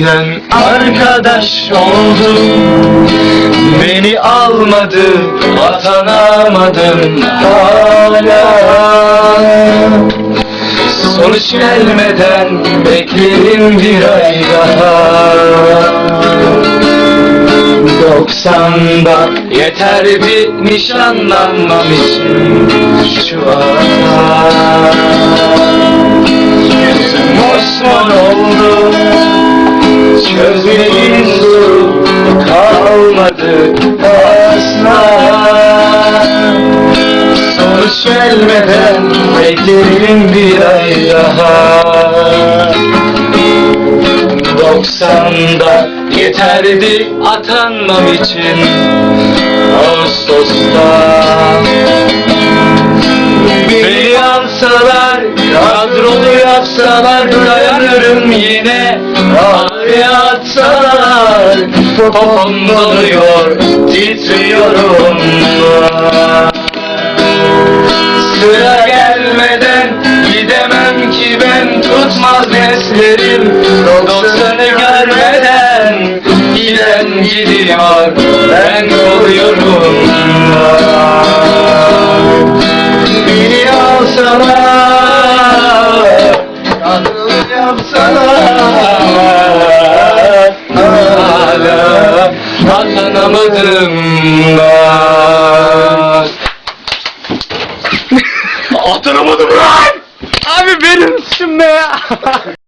eskiden arkadaş oldum Beni almadı atanamadım hala. Sonuç gelmeden bekledim bir ay daha. Doksanda yeterdi nişanlanmam için şu anda kalmadı asla Sonuç gelmeden beklerim bir ay daha. Doksanda yeterdi atanmam için. Ağustos'ta Beni alsalar, kadrolu yapsalar dayanırım yine. Ağrıya atsalar, popom donuyor, titriyorum. Sıra gelmeden gidemem ki ben tutmaz neslerim. Doksanı Atanamadım lan! Abi